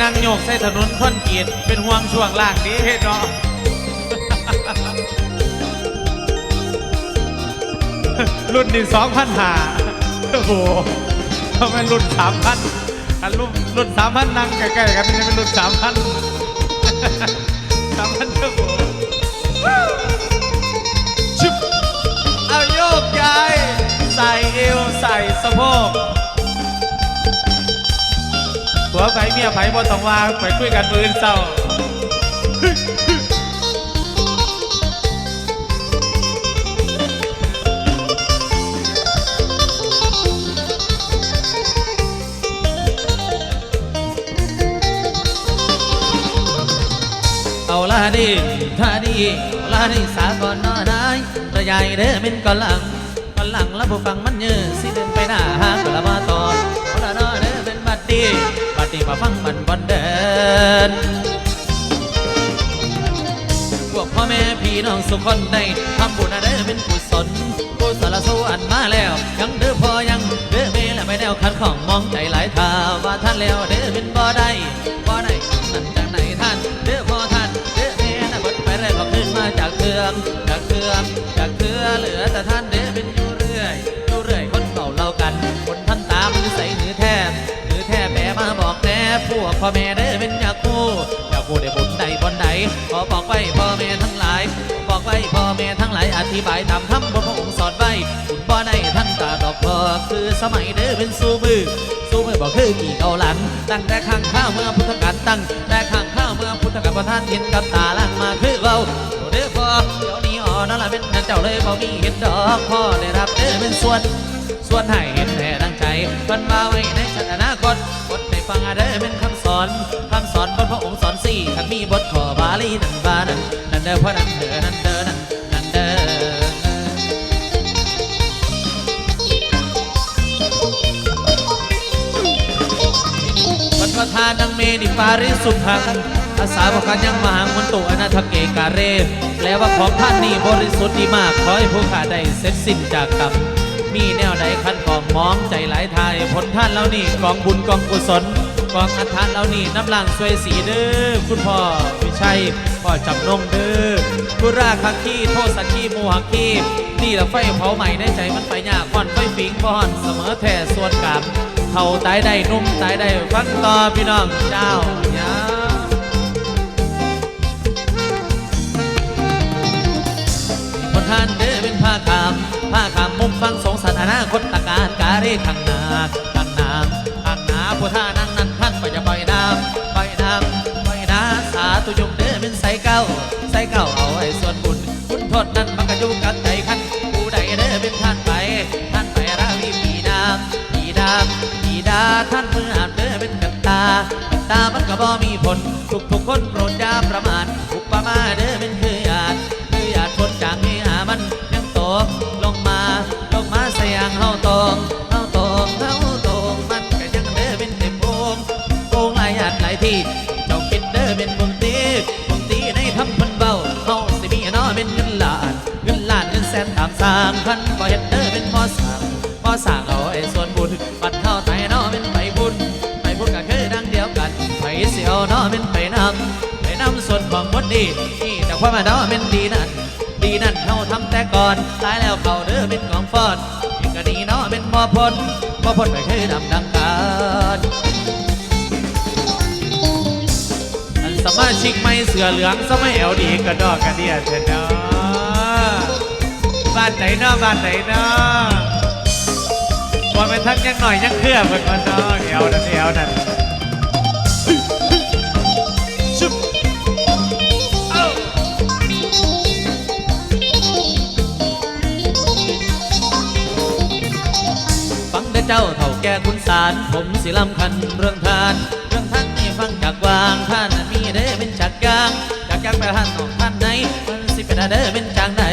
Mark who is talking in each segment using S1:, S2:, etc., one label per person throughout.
S1: นั่งโยกใส่ถนนคอนกรีตเป็นห่วงช่วงล่างนี้เนาะรุ่นนี้สองพันหาโอ้โหทำไมรุ่นสามพันอันรุ่นรุ่นสามพันนั่งใกล้ๆกันนี่เป็นรุ่นสามพันสามพันโอ้โหชึบเอาโยกย้ายใส่เอวใส่สะโพก วไผเมียไผบ่ต้องว่าไปคุยกันมืออนเศร้าเอาละดีท่าดีเอาละดีสาก่อนนอนนายระยายเด้อเป็นก่อนหลังก่อนหลังแล้วผู้ฟังมันเยอะสิเดินไปหน้าหาก็ละมาต่อเอาละนอเด้อเป็นบัดดี บัดดีมาฟังมันบอนเดินพวกพ่อแม่พี่น้องสุขคนได้ทำบุญอะไรเป็นกุศลกุศลสวรรค์มาแล้ว ยังเด้อพอยังเด้อเมและไม่แนวคันของมองใจหลายทาว่าท่านแล้วเด้อเป็นบ่ได้บ่ได้นั่นจากไหนท่านเด้อพอท่านเด้อเมน่ะบดไปได้ก็ขึ้นมาจากเครื่องจากเครื่องจากเครือเหลือแต่ท่าน พวกพ่อแม่เด้อเป็นอยากคู่อยากพูดได้บุญใดบนใดขอบอกไว้พ่อแม่ทั้งหลาย บอกไว้พ่อแม่ทั้งหลายอธิบายตามคำบนพระองค์สอนไว้บุญบ่ได้ท่านตาดอกพอคือสมัยเด้อเป็นสู้มือสู้มือบอกคือกี่เกาหลัง ตั้งแต่ข้างข้าวเมื่อพุทธกาลตั้งแต่ข้างข้าวเมื่อพุทธกาลประทานเห็นกับตาล่างมาคือเบาเด้อพ่อเดี๋ยวนี้อ่อนั่นละเป็นท่นเจ้าเลยบ่มีเห็นดอกพ่อได้รับเด้อเป็นส่วนส่วนให้เห็นแท่ตั้งใจมันมาไว้ในชาติอนาคตบทใน ฟังอะไรเป็นคำสอนคำสอนบนพระองค์สอนสี่ขันมีบทขอบาลีนั่นบานั่นนั่นเด้อพระนั่นเด้อนั่นเด้อนั่นนั่นเด้อบทประธานนังเมนิปาริสุทังอาสาพกันยังมหังมันตุอนาถเกกาเรแปลว่าของท่านนี่บริสุทธิ์ดีมากขอให้ผู้ข้าได้เสร็จสิ้นจากกรรม มีแนวใดคันกองมองใจหลายทายผลท่านแล้วนี่กองบุญกองกุศลกองอันทานแล้วนี่น้ำลังสวยสีเด้อคุณพ่อวิชัยพ่อจับนงเด้อกุราคักขี้โทษสักขี้โมหักขี้นี่ละไฟเผาใหม่ในใจมันไปยาก่อนไฟฟิงบ่อนเสมอแท่ส่วนกลางเท่าตายได้นุ่มตายได้ฟังต่อพี่น้องเจ้าอย่ ท่านเด้อเป็นผ้าขามผ้าขามมุมฟังสงสารอนาคตตการกาเรขังนาขังนาขังนาผู้ท่านั่งนั้นท่านก็จะปล่อยน้ำปล่อยน้ำปล่อยน้ำสาธุยมเด้อเป็นใสเก้าใสเก้าเอาไว้ส่วนบุญบุญโทษนั้นมันก็อยู่กับใจขันผู้ใดเด้อเป็นท่านไปท่านไปราวีปีดามปีดามปีดาท่านเมื่ออาบเด้อเป็นกันตาตามันก็บ่มีผลทุกทุกคนโปรดอย่าประมาทอุปมาเด้อเป็น ยงเฮาตรงเฮาตรงเฮาตรงมันก็ยังเด้อเป็นเต็มโอ่งโอ่งหลายหาดหลายที่เจ้าคิดเด้อเป็นวงตีวงตีในทำพันเบาเฮาสิมีน้อเป็นเงินล้าน เงินล้านเงินแสนตามสร้างพันบ่เฮ็ดเด้อเป็นพอสั่งพอสั่งเอาไอ้ส่วนบุญบัดเฮาไตน้อเป็นไปบุญไปบุญก็คือดังเดียวกันไปเสียวน้อเป็นไปนำไปนำส่วนของคนดีนี่แต่ความมานาะเป็นดีนั่น ดีนั่นเขาทำแต่ก่อนตายแล้วเขาเด้อเป็นของฟอนอีกก็ดีเนาะเป็นมอพลมอพลไม่เคยดำดังการอันสมาชิกไม่เสือเหลืองสมัยเอลดีก็ดอกกันเดียเถอะเนาะบ้านไหนเนาะบ้านไหนเนาะบอลไปทักยังหน่อยยังเคลื่อนเหมือนกันเนาะเอวนั่นเอวนั่น แก่คุณสารผมสิลำคันเรื่องทาน เรื่องท่านนี่ฟังจากวางท่านมีเด้อเป็นจากยางจากยางไปท่านของท่านไหนมันสิเป็นเด้อเป็นจางไหน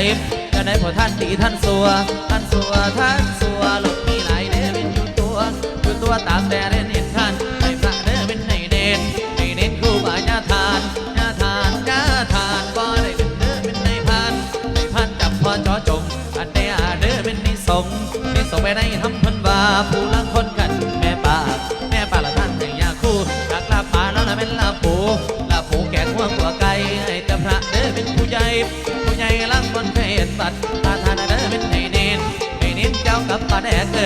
S1: จะได้พอท่านดีท่านสัว ท่านสัวท่านสัวหลบมีหลายเด้เป็นอยู่ตัวอยู่ตัวตามแต่เล่นเห็นท่านให้พระเด้อเป็นให้เด่นให้เด่นครูบาญาทานญาทานญาทานบ่ได้เป็นเด้อเป็นในพันในพันจับพอจอจงอันเดียเด้อเป็นนิสงนิสงไปในทำพันวาผู้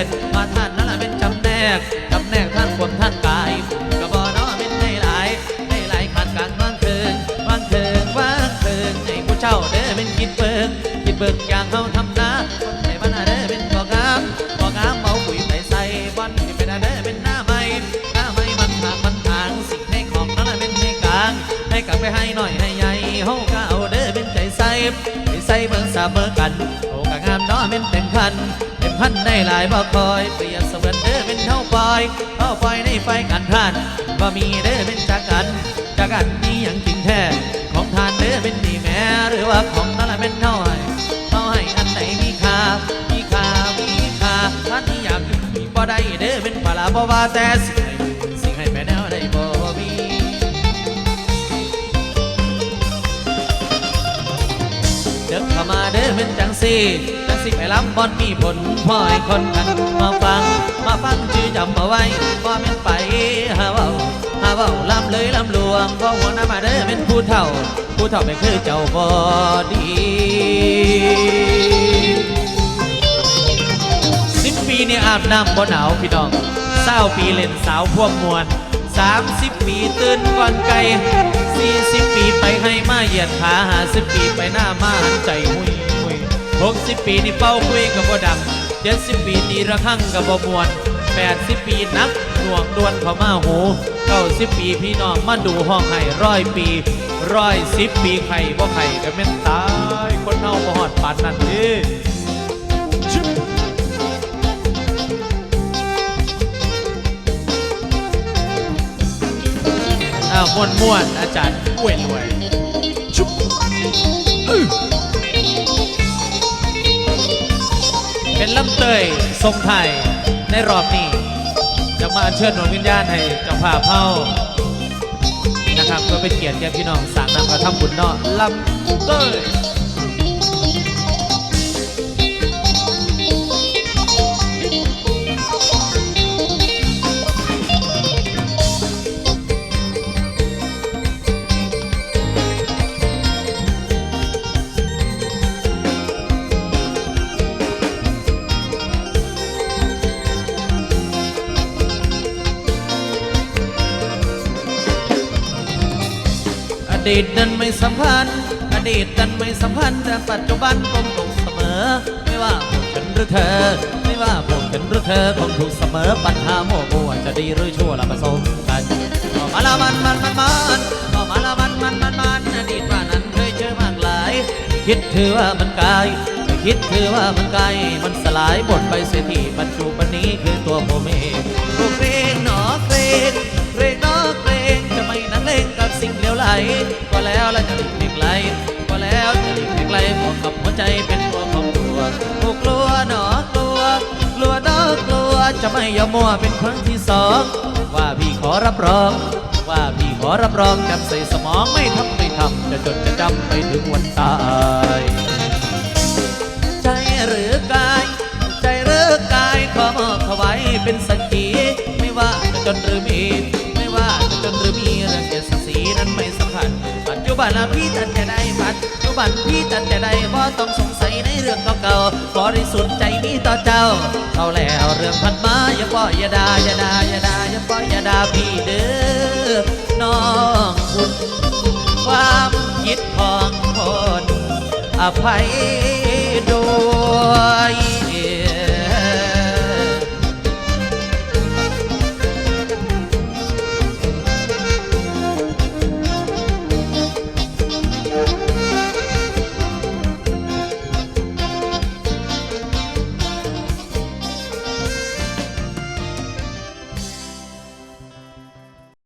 S1: กเกิดมาท่านนั่นละเป็นจำแนกจำแนกท่านคนท่านกายกระบอน้อเป็นให้หลายให้หลายขาดการวางเคิงวางเคิงวางเคิงให้ผู้เจ้าเด้อเป็นคิดเบิกคิดเบิกอย่างเขาทำนาคนให้บ้านเด้อเป็นก่องามก่องามเมาปุ๋ยไปใส่บอลที่เป็นเด้อเป็นหน้าไม้หน้าไม้มันหากมันทางสิ่งให้ของนั่นละเป็นให้กลาง ให้กลับไปให้หน่อยให้ใหญ่เฮาก็เอาเด้อเป็นใจใส่ใจใส่เบิ่งสาเบิ่งกันโอ้ก็งามนาะเป็นเต็มพัน พันได้หลายบ่คอยเปรียบเสมือนเด้อเป็นเท่าปอยเท่าปอยในไฟกันท่านบ่มีเด้อเป็นจากกันจากกันนี่ยังจริงแท้ของทานเด้อเป็นนี่แม่หรือว่าของนั่นละเป็นเท่าให้เท่าให้อันไหนมีค่ามีค่ามีค่าท่านที่อยากมีบ่ได้เด้อเป็นปลาบ่ว่าแต่สิ่งให้สิ่งให้แม่แนวได้บ่มีเดินเข้ามาเด้อเป็นจังสี สีไปล้ำบอนมีผลพ่อให้คนกันมาฟัง มาฟังชื่อจำเอาไว้ว่าแม่นไปหาเว้าหาเว้าล้ำเลยล้ำลวงก็หัวหน้ามาเด้อเป็นผู้เฒ่า ผู้เฒ่าไม่คือเจ้าบอดีสิบปีนี่อาบน้ำบ่หนาวพี่น้องเศร้าปีเล่นสาวพวกมวลสามสิบปีตื่นก่อนไก่สี่สิบปีไปให้มาเหยียดขาหาสิบปีไปหน้ามาหันใจหุย หุยหกสิบปีนี่เป้าคุยกับบ่ดังเจ็ดสิบปีตีระฆังกับบ่มวนแปดสิบปีนักหน่วงดวนเขามาหูเก้าสิบปีพี่น้องมาดูห้องไห้ร้อยปีร้อยสิบปีไข่บ่ไข่ก็แม่นตายคนเฮาบ่ฮอดปานนั้นเด้อ้าวม่วนม่วนอาจารย์ป่วยรวยชุบ เป็นลำเตยทรงไทยในรอบนี้จะมาอัญเชิญดวงวิญญาณให้เจ้าภาพเฮานะครับเพื่อเป็นเกียรติแก่พี่น้องสางนำกระทำบุญเนาะลำเตย ดีตนั้นไม่สำคัญ อดีตนั้นไม่สำคัญแต่ปัจจุบันคงถูกเสมอ ไม่ว่าพวกฉันหรือเธอ ไม่ว่าพวกฉันหรือเธอคงถูกเสมอปัญหาโมโมวจะดีหรือชั่วเราผสมกันก็มาละมันมันมันมันก็มาละมันมันมันมันอดีตว่านั้นเคยเจอมากหลาย คิดถือว่ามันไกลคิดถือว่ามันไกลมันสลายหมดไปเสียทีปัจจุบันนี้คือตัวผมเองตัวเกรงหนอเกรง ไกลบวกกับหัวใจเป็นตัวของตัวโอ้กลัวหนอกลัว กลัวหนอกลัวจะไม่ยอมมัวเป็นครั้งที่สอง ว่าพี่ขอรับรอง ว่าพี่ขอรับรองจำใส่สมองไม่ทำไม่ทำจะจดจะจำไปถึงวันตาย ใจหรือกาย ใจหรือกายขอมอบถวายเป็นสักขีไม่ว่าจะจนหรือมีไม่ว่าจะจนหรือมีเรื่องเกียรติศักดิ์ศรีนั้นไม่สำคัญปัจจุบันพี่ตัดจะได้ปัจจุ บันพี่ตัดจะได้บ่ต้องสงสัยในเรื่องเก่าๆบริสุทธิ์ใจมีต่อเจ้าเอาแล้วเรื่องพันมาอย่าปล่อยอย่าด่าอย่าด่าอย่าด่าอย่าปล่อยอย่าด่าพี่เด้อน้องคุณความคิดของคนอภัยด้วย